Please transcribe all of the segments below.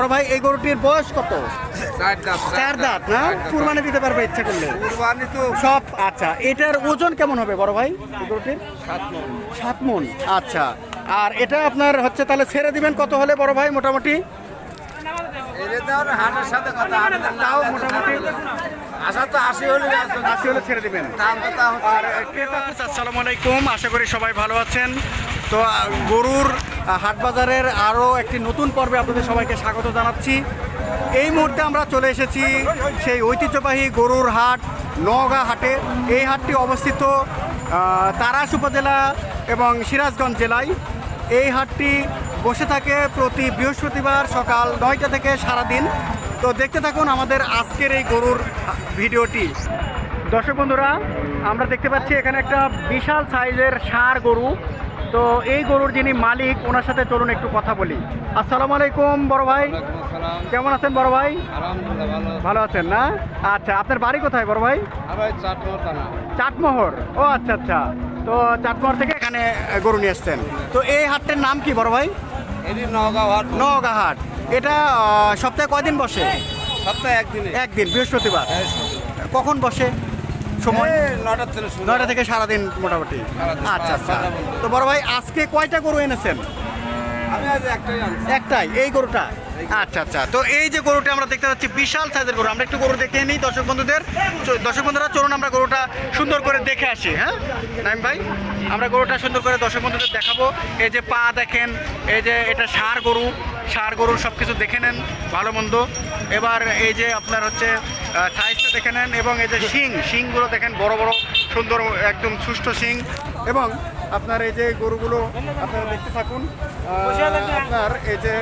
বড় ভাই এই গরুটির বয়স কত? চার দাঁত না? কুরবানি দিতে পারবে ইচ্ছা করলে? কুরবানি তো সব আচ্ছা এটার ওজন কেমন হবে বড় ভাই গরুটির? সাত মন। সাত মন আচ্ছা। আর এটা আপনার হচ্ছে তাহলে ছেড়ে দিবেন কত হলে বড় ভাই মোটামুটি? তাও মোটামুটি আশা তো আশি হলে আশি হলে ছেড়ে দিবেন। আর আসসালামু আলাইকুম আশা করি সবাই ভালো আছেন। তো গরুর আহ, হাট বাজারের আরও একটি নতুন পর্বে আপনাদের সবাইকে স্বাগত জানাচ্ছি। এই মুহূর্তে আমরা চলে এসেছি সেই ঐতিহ্যবাহী গরুর হাট নওগাঁ হাটে। এই হাটটি অবস্থিত তারাস উপজেলা এবং সিরাজগঞ্জ জেলায়। এই হাটটি বসে থাকে প্রতি বৃহস্পতিবার সকাল নয়টা থেকে সারাদিন। তো দেখতে থাকুন আমাদের আজকের এই গরুর ভিডিওটি। দর্শক বন্ধুরা আমরা দেখতে পাচ্ছি এখানে একটা বিশাল সাইজের ষাঁড় গরু। তো এই গরুর যিনি মালিক ওনার সাথে চলুন একটু কথা বলি। আসসালামু আলাইকুম বড় ভাই। কেমন আছেন বড় ভাই? ভালো আছেন না? আচ্ছা আপনার বাড়ি কোথায় বড় ভাই? চাটমোহর ও আচ্ছা আচ্ছা। তো চাটমোহর থেকে এখানে গরু নিয়ে এসছেন। তো এই হাটটার নাম কি বড় ভাই? নওগাঁ হাট। এটা সপ্তাহে কয়দিন বসে? সপ্তাহে একদিন। একদিন বৃহস্পতিবার। কখন বসে? সময়? শুরু। নয়টা থেকে সারাদিন মোটামুটি। আচ্ছা আচ্ছা। তো বড় ভাই আজকে কয়টা গরু এনেছেন? আমি আজ একটাই একটাই এই গরুটা? আচ্ছা আচ্ছা। তো এই যে গরুটা আমরা দেখতে পাচ্ছি, বিশাল সাইজের গরু। আমরা একটু গরু দেখে নিই, দর্শক বন্ধুদের। দর্শক বন্ধুরা, চলুন আমরা গরুটা সুন্দর করে দেখে আসি হ্যাঁ? নাইম ভাই, আমরা গরুটা সুন্দর করে দর্শক বন্ধুদের দেখাবো। এই যে পা দেখেন, এই যে এটা সার গরু। সার গরুর সব কিছু দেখে নেন, ভালো মন্দ। এবার এই যে আপনার হচ্ছে সাইজটা দেখে নেন, এবং এই যে শিং, শিংগুলো দেখেন বড় বড়, সুন্দর, একদম সুষ্ঠু শিং। এবং আপনার এই যে গরুগুলো আপনারা দেখতে থাকুন আপনার এই যে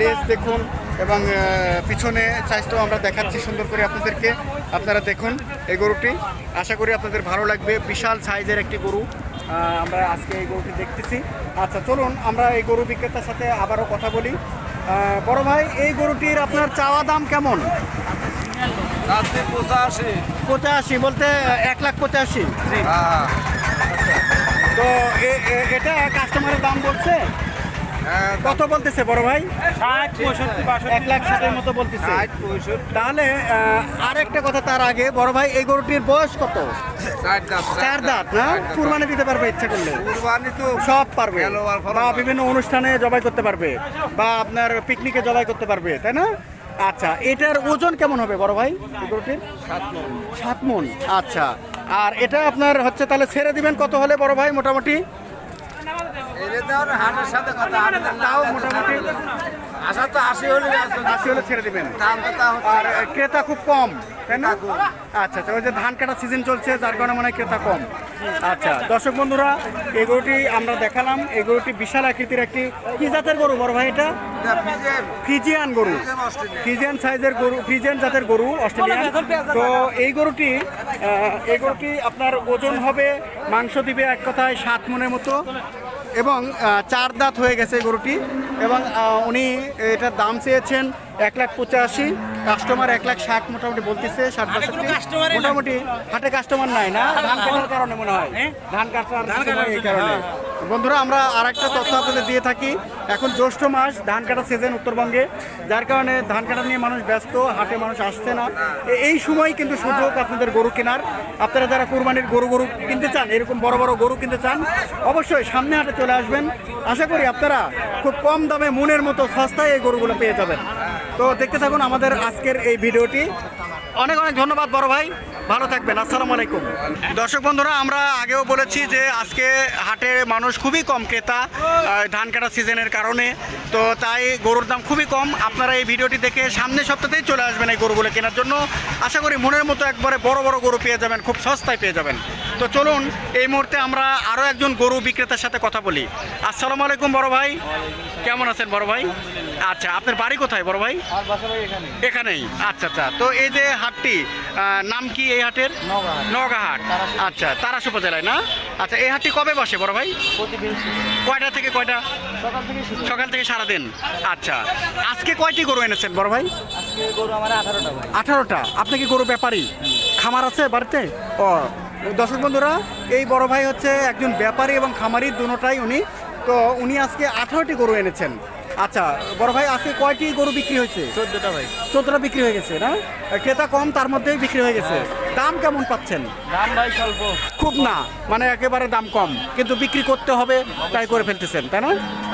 লেজ দেখুন এবং পিছনে সাইজটাও আমরা দেখাচ্ছি সুন্দর করে আপনাদেরকে। আপনারা দেখুন এই গরুটি। আশা করি আপনাদের ভালো লাগবে। বিশাল সাইজের একটি গরু আমরা আজকে এই গরুটি দেখতেছি। আচ্ছা চলুন আমরা এই গরু বিক্রেতার সাথে আবারও কথা বলি। বড় ভাই এই গরুটির আপনার চাওয়া দাম কেমন? পঁচাশি। পঁচাশি বলতে এক লাখ পঁচাশি। হ্যাঁ। তো এটা কাস্টমারের দাম বলছে? হ্যাঁ কত বলতেছে বড় ভাই? ষাট পঁয়ষট্টি এক লাখ ষাটের মতো বলতেছে। তাহলে আহ, আরেকটা কথা তার আগে বড় ভাই এই গরুটির বয়স কত? চার দাঁত না? কুরবানি দিতে পারবে ইচ্ছা করলে? কুরবানি তো সব পারবে। আর বা বিভিন্ন অনুষ্ঠানে জবাই করতে পারবে বা আপনার পিকনিকে জবাই করতে পারবে তাই না? আচ্ছা এটার ওজন কেমন হবে বড় ভাই গরুটির? সাত মন। সাত মন আচ্ছা। আর এটা আপনার হচ্ছে তাহলে ছেড়ে দিবেন কত হলে বড় ভাই মোটামুটি? তাও মোটামুটি আশা তো আশি হলে আশি হলে ছেড়ে দিবেন। আর ক্রেতা খুব কম তাই না? আচ্ছা আচ্ছা ওই যে ধান কাটার সিজন চলছে যার কারণে মনে হয় ক্রেতা কম। আচ্ছা দর্শক বন্ধুরা, এই গরুটি আমরা দেখালাম। এই গরুটি বিশাল আকৃতির একটি, কি জাতের গরু বড় ভাই এটা? ফিজিয়ান গরু। ফিজিয়ান সাইজের গরু ফিজিয়ান জাতের গরু, অস্ট্রেলিয়ান। তো এই গরুটি এই গরুটি আপনার ওজন হবে, মাংস দিবে এক কথায় সাত মনের মতো। এবং চার দাঁত হয়ে গেছে গরুটি। এবং উনি এটার দাম চেয়েছেন এক লাখ পঁচাশি। কাস্টমার এক লাখ ষাট মোটামুটি বলতেছে ষাট বাষট্টি। মোটামুটি হাটে কাস্টমার নাই না ধান কাটার কারণে মনে হয়। ধান কাটার কারণে। বন্ধুরা, আমরা আর একটা তথ্য আপনাদের দিয়ে থাকি। এখন জ্যৈষ্ঠ মাস, ধান কাটা সিজন উত্তরবঙ্গে। যার কারণে ধান কাটা নিয়ে মানুষ ব্যস্ত, হাটে মানুষ আসছে না। এই সময় কিন্তু সুযোগ আপনাদের গরু কেনার। আপনারা যারা কুরবানির গরু গরু কিনতে চান, এরকম বড় বড় গরু কিনতে চান, অবশ্যই সামনে হাটে চলে আসবেন। আশা করি আপনারা খুব কম দামে মনের মতো সস্তায় এই গরুগুলো পেয়ে যাবেন। তো দেখতে থাকুন আমাদের আজকের এই ভিডিওটি। অনেক অনেক ধন্যবাদ বড় ভাই। ভালো থাকবেন, আসসালামু আলাইকুম। দর্শক বন্ধুরা, আমরা আগেও বলেছি যে আজকে হাটে মানুষ খুবই কম ক্রেতা ধান কাটার সিজনের কারণে। তো তাই গরুর দাম খুবই কম। আপনারা এই ভিডিওটি দেখে সামনে সপ্তাহতেই চলে আসবেন এই গরুগুলো কেনার জন্য। আশা করি মনের মতো একবারে বড় বড় গরু পেয়ে যাবেন, খুব সস্তায় পেয়ে যাবেন। তো চলুন এই মুহূর্তে আমরা আরও একজন গরু বিক্রেতার সাথে কথা বলি। আসসালামু আলাইকুম বড় ভাই। কেমন আছেন বড় ভাই? আচ্ছা আপনার বাড়ি কোথায় বড় ভাই? এখানেই। আচ্ছা আচ্ছা তো এই যে হাটটি নাম কি এই হাটের? নওগাঁ হাট। আচ্ছা তারাস উপজেলায় না? আচ্ছা এই হাটটি কবে বসে বড় ভাই? কয়টা থেকে কয়টা? সকাল থেকে সারাদিন। আচ্ছা আজকে কয়টি গরু এনেছেন বড় ভাই। আঠারোটা। আপনি কি গরু ব্যাপারী? খামার আছে বাড়িতে? ও দর্শক বন্ধুরা এই বড় ভাই হচ্ছে একজন ব্যাপারী এবং খামারি দুটোটাই উনি। তো উনি আজকে আঠারোটি গরু এনেছেন। আচ্ছা বড় ভাই আজকে কয়টি গরু বিক্রি হয়েছে? চোদ্দটা ভাই। চোদ্দটা বিক্রি হয়ে গেছে না? ক্রেতা কম তার মধ্যেই বিক্রি হয়ে গেছে। দাম কেমন পাচ্ছেন? দাম ভাই স্বল্প। খুব না মানে একেবারে দাম কম। কিন্তু বিক্রি করতে হবে তাই করে ফেলতেছেন তাই না?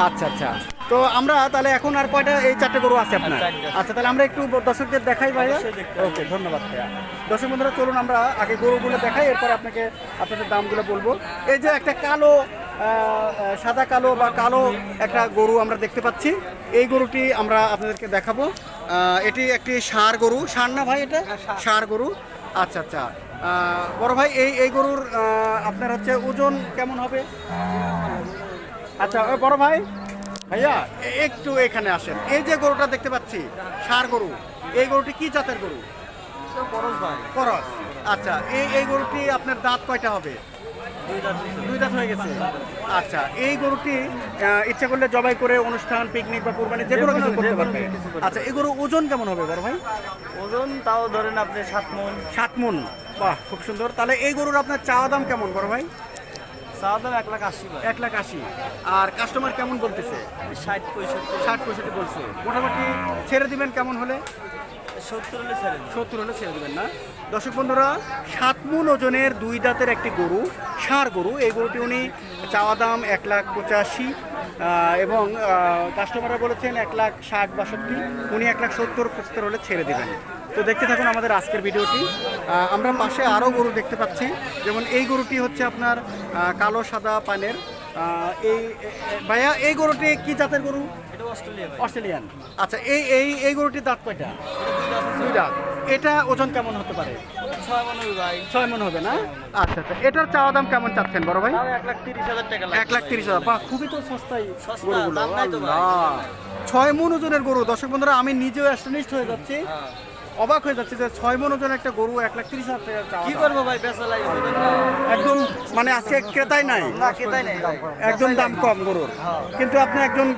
আচ্ছা আচ্ছা। তো আমরা তাহলে এখন আর কয়টা এই চারটে গরু আছে আপনার? আচ্ছা তাহলে আমরা একটু দর্শকদের দেখাই ভাইয়া। ওকে ধন্যবাদ ভাইয়া। দর্শক বন্ধুরা চলুন আমরা আগে গরুগুলো দেখাই এরপর আপনাকে আপনাদের দামগুলো বলব। এই যে একটা কালো সাদা কালো বা কালো একটা গরু আমরা দেখতে পাচ্ছি। এই গরুটি আমরা আপনাদেরকে দেখাবো। এটি একটি ষাঁড় গরু। ষাঁড় না ভাই এটা? ষাঁড় গরু। আচ্ছা আচ্ছা। বড় ভাই এই এই গরুর আপনার হচ্ছে ওজন কেমন হবে? আচ্ছা ওই বড় ভাই? ভাইয়া একটু এখানে আসেন। এই যে গরুটা দেখতে পাচ্ছি ষাঁড় গরু। এই গরুটি কি জাতের গরু? ভাই। করস আচ্ছা এই এই গরুটি আপনার দাঁত কয়টা হবে? দুই দাঁত হয়ে গেছে। আচ্ছা এই গরুটি ইচ্ছা করলে জবাই করে অনুষ্ঠান পিকনিক বা কোরবানি যে কোনো কিছু করতে পারবে। আচ্ছা এই গরু ওজন কেমন হবে বড় ভাই? ওজন তাও ধরেন আপনি সাত মন। সাত মন। বাহ খুব সুন্দর। তাহলে এই গরুর আপনার চাওয়া দাম কেমন বড় ভাই? চাওয়া এক লাখ আশি এক লাখ আশি। আর কাস্টমার কেমন বলতেছে? ষাট পঁয়ষট্টি। ষাট পঁয়ষট্টি বলছে। মোটামুটি ছেড়ে দিবেন কেমন হলে? সত্তর হলে ছেড়ে সত্তর হলে ছেড়ে দেবেন না। দর্শক বন্ধুরা সাত ওজনের দুই দাঁতের একটি গরু ষাঁড় গরু। এই গরুটি উনি চাওয়া দাম এক লাখ পঁচাশি এবং কাস্টমাররা বলেছেন এক লাখ ষাট বাষট্টি। উনি এক লাখ সত্তর পঁচাত্তর হলে ছেড়ে দেবেন। তো দেখতে থাকুন আমাদের আজকের ভিডিওটি। আমরা পাশে আরও গরু দেখতে পাচ্ছি। যেমন এই গরুটি হচ্ছে আপনার কালো সাদা পানের। এই ভাইয়া এই গরুটি কি জাতের গরু? অস্ট্রেলিয়ান। আচ্ছা এই এই এই গরুটির দাঁত কয়টা? এটা দুই দাঁত। এটা ওজন কেমন হতে পারে? ছয় মন হবে না? আচ্ছা আচ্ছা। এটার চাওয়া দাম কেমন চাচ্ছেন বড় ভাই? এক লাখ তিরিশ হাজার টাকা এক লাখ তিরিশ হাজার। বাহ খুবই তো। ছয় মন ওজনের গরু। দর্শক বন্ধুরা আমি নিজেও অ্যাস্টনিস্ট হয়ে যাচ্ছি। হ্যাঁ। অবাক হয়ে যাচ্ছে যে ছয় মন ওজন একটা গরু এক লাখ তিরিশ হাজার টাকা কি করব ভাই বেচা একদম মানে আজকে ক্রেতাই নাই। না কেতাই নেই। একদম দাম কম গরুর। হ্যাঁ। কিন্তু আপনি একজন